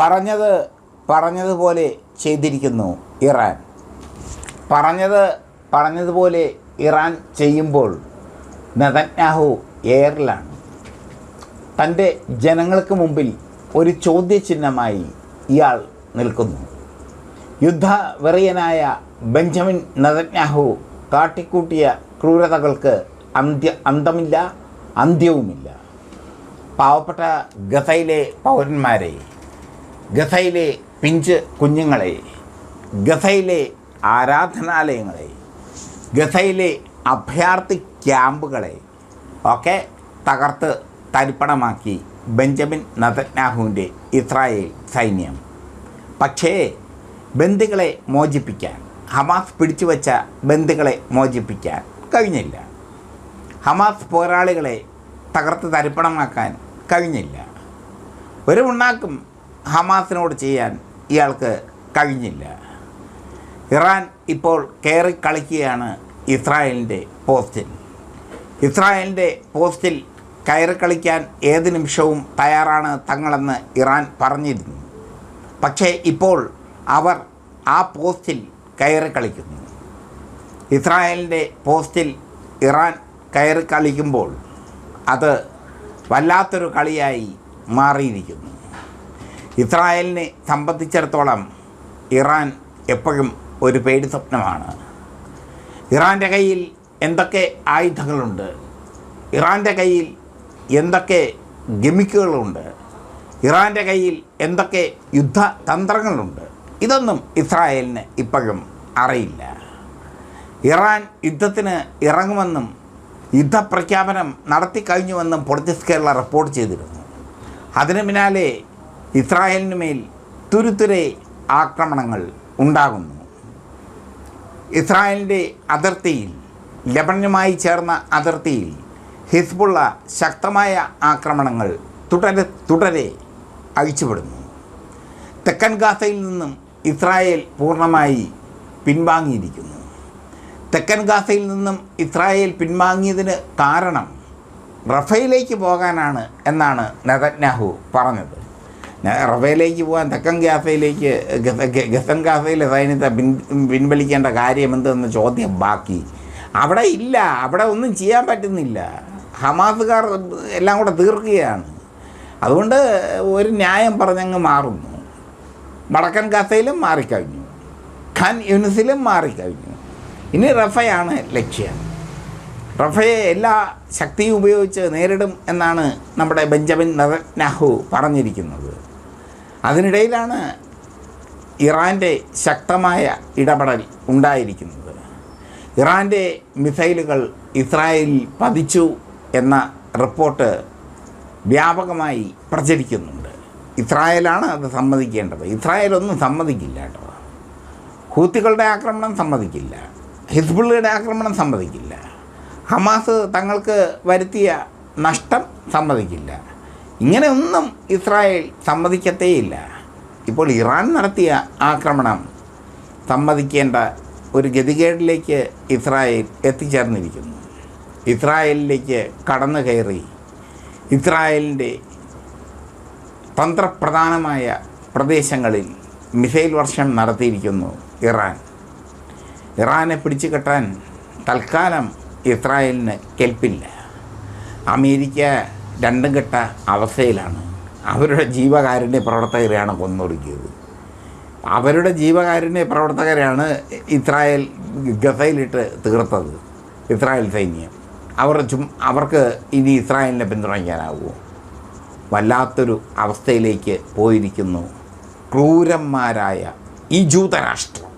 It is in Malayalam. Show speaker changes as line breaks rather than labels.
പറഞ്ഞത് പറഞ്ഞതുപോലെ ചെയ്തിരിക്കുന്നു ഇറാൻ. പറഞ്ഞത് പറഞ്ഞതുപോലെ ഇറാൻ ചെയ്യുമ്പോൾ നെതന്യാഹു എയറിലാണ്. തന്റെ ജനങ്ങൾക്ക് മുമ്പിൽ ഒരു ചോദ്യചിഹ്നമായി ഇയാൾ നിൽക്കുന്നു. യുദ്ധവെറിയനായ ബെഞ്ചമിൻ നെതന്യാഹു കാട്ടിക്കൂട്ടിയ ക്രൂരതകൾക്ക് അന്ത്യ അന്തമില്ല അന്ത്യവുമില്ല. പാവപ്പെട്ട ഗസയിലെ പൗരന്മാരെ ഗസയിലെ പിഞ്ച് കുഞ്ഞുങ്ങളെ ഗസയിലെ ആരാധനാലയങ്ങളെ ഗസയിലെ അഭയാർത്ഥി ക്യാമ്പുകളെ ഒക്കെ തകർത്ത് തരിപ്പണമാക്കി ബെഞ്ചമിൻ നതന്യാഹുവിന്റെ ഇസ്രായേൽ സൈന്യം. പക്ഷേ ബന്ദികളെ മോചിപ്പിക്കാൻ ഹമാസ് പിടിച്ചു വച്ച ബന്ദികളെ മോചിപ്പിക്കാൻ കഴിഞ്ഞില്ല. ഹമാസ് പോരാളികളെ തകർത്ത് തരിപ്പണമാക്കാൻ കഴിഞ്ഞില്ല. ഒരു ഉണ്ടാക്കും ഹമാസിനോട് ചെയ്യാൻ ഇയാൾക്ക് കഴിഞ്ഞില്ല. ഇറാൻ ഇപ്പോൾ കയറി കളിക്കുകയാണ് ഇസ്രായേലിന്റെ പോസ്റ്റിൽ. ഇസ്രായേലിന്റെ പോസ്റ്റിൽ കയറി കളിക്കാൻ ഏത് നിമിഷവും തയ്യാറാണ് തങ്ങളെന്ന് ഇറാൻ പറഞ്ഞിരുന്നു. പക്ഷേ ഇപ്പോൾ അവർ ആ പോസ്റ്റിൽ കയറി കളിക്കുന്നു. ഇസ്രായേലിന്റെ പോസ്റ്റിൽ ഇറാൻ കയറി കളിക്കുമ്പോൾ അത് വല്ലാത്തൊരു കളിയായി മാറിയിരിക്കുന്നു. ഇസ്രായേലിനെ സംബന്ധിച്ചിടത്തോളം ഇറാൻ എപ്പോഴും ഒരു പേടി സ്വപ്നമാണ്. ഇറാന്റെ കയ്യിൽ എന്തൊക്കെ ആയുധങ്ങളുണ്ട്? ഇറാന്റെ കയ്യിൽ എന്തൊക്കെ ഗമിക്കുകളുണ്ട്? ഇറാന്റെ കയ്യിൽ എന്തൊക്കെ യുദ്ധതന്ത്രങ്ങളുണ്ട്? ഇതൊന്നും ഇസ്രായേലിന് ഇപ്പോഴും അറിയില്ല. ഇറാൻ യുദ്ധത്തിന് ഇറങ്ങുമെന്നും യുദ്ധപ്രഖ്യാപനം നടത്തിക്കഴിഞ്ഞുവെന്നും പൊളിറ്റിക്സ് കേരള റിപ്പോർട്ട് ചെയ്തിരുന്നു. അതിന് പിന്നാലെ ഇസ്രായേലിന് മേൽ തുരുത്തുരെ ആക്രമണങ്ങൾ ഉണ്ടാകുന്നു. ഇസ്രായേലിന്റെ അതിർത്തിയിൽ ലബണനുമായി ചേർന്ന അതിർത്തിയിൽ ഹിസ്ബുള്ള ശക്തമായ ആക്രമണങ്ങൾ തുടരെ തുടരെ അഴിച്ചുവിടുന്നു. തെക്കൻ ഗാസയിൽ നിന്നും ഇസ്രായേൽ പൂർണമായി പിൻവാങ്ങിയിരിക്കുന്നു. തെക്കൻ ഗാസയിൽ നിന്നും ഇസ്രായേൽ പിൻവാങ്ങിയതിന് കാരണം റഫയിലേക്ക് പോകാനാണ് എന്നാണ് നെതന്യാഹു പറഞ്ഞത്. റഫയിലേക്ക് പോകാൻ തെക്കൻ ഗാസയിലേക്ക് ഗസൻ ഗാസയിലെ സൈന്യത്തെ പിൻ പിൻവലിക്കേണ്ട കാര്യം എന്തെന്ന ചോദ്യം ബാക്കി. അവിടെ ഇല്ല അവിടെ ഒന്നും ചെയ്യാൻ പറ്റുന്നില്ല. ഹമാസുകാർ എല്ലാം കൂടെ തീർക്കുകയാണ്. അതുകൊണ്ട് ഒരു ന്യായം പറഞ്ഞങ്ങ് മാറുന്നു. വടക്കൻ ഗസയിലും മാറിക്കഴിഞ്ഞു. ഖാൻ യുനിസിലും മാറിക്കഴിഞ്ഞു. ഇനി റഫയാണ് ലക്ഷ്യം. റഫയെ എല്ലാ ശക്തിയും ഉപയോഗിച്ച് നേരിടും എന്നാണ് നമ്മുടെ ബെഞ്ചമിൻ നെഹു പറഞ്ഞിരിക്കുന്നത്. അതിനിടയിലാണ് ഇറാന്റെ ശക്തമായ ഇടപെടൽ ഉണ്ടായിരിക്കുന്നത്. ഇറാന്റെ മിസൈലുകൾ ഇസ്രായേലിൽ പതിച്ചു എന്ന റിപ്പോർട്ട് വ്യാപകമായി പ്രചരിക്കുന്നുണ്ട്. ഇസ്രായേലാണ് അത് സമ്മതിക്കേണ്ടത്. ഇസ്രായേലൊന്നും സമ്മതിക്കില്ല കേട്ടോ. ഹൂത്തികളുടെ ആക്രമണം സമ്മതിക്കില്ല. ഹിസ്ബുള്ളയുടെ ആക്രമണം സമ്മതിക്കില്ല. ഹമാസ് തങ്ങൾക്ക് വരുത്തിയ നഷ്ടം സമ്മതിക്കില്ല. ഇങ്ങനെ ഒന്നും ഇസ്രായേൽ സമ്മതിക്കത്തേയില്ല. ഇപ്പോൾ ഇറാൻ നടത്തിയ ആക്രമണം സമ്മതിക്കേണ്ട ഒരു ഗതികേടിലേക്ക് ഇസ്രായേൽ എത്തിച്ചേർന്നിരിക്കുന്നു. ഇസ്രായേലിലേക്ക് കടന്നു കയറി ഇസ്രായേലിന്റെ തന്ത്രപ്രധാനമായ പ്രദേശങ്ങളിൽ മിസൈൽ വർഷം നടത്തിയിരിക്കുന്നു ഇറാൻ. ഇറാനെ പിടിച്ചു കെട്ടാൻ തൽക്കാലം ഇസ്രായേലിന് കെൽപ്പില്ല. അമേരിക്ക രണ്ടും കെട്ട അവസ്ഥയിലാണ്. അവരുടെ ജീവകാരുണ്യ പ്രവർത്തകരെയാണ് കൊന്നൊടുക്കിയത്. അവരുടെ ജീവകാരുണ്യ പ്രവർത്തകരെയാണ് ഇസ്രായേൽ ഗസയിലിട്ട് തീർത്തത്. ഇസ്രായേൽ സൈന്യം. അവർ ചും അവർക്ക് ഇനി ഇസ്രായേലിനെ പിന്തുണയ്ക്കാനാവുമോ വല്ലാത്തൊരു അവസ്ഥയിലേക്ക് പോയിരിക്കുന്നു ക്രൂരന്മാരായ ഈ ജൂതരാഷ്ട്രം.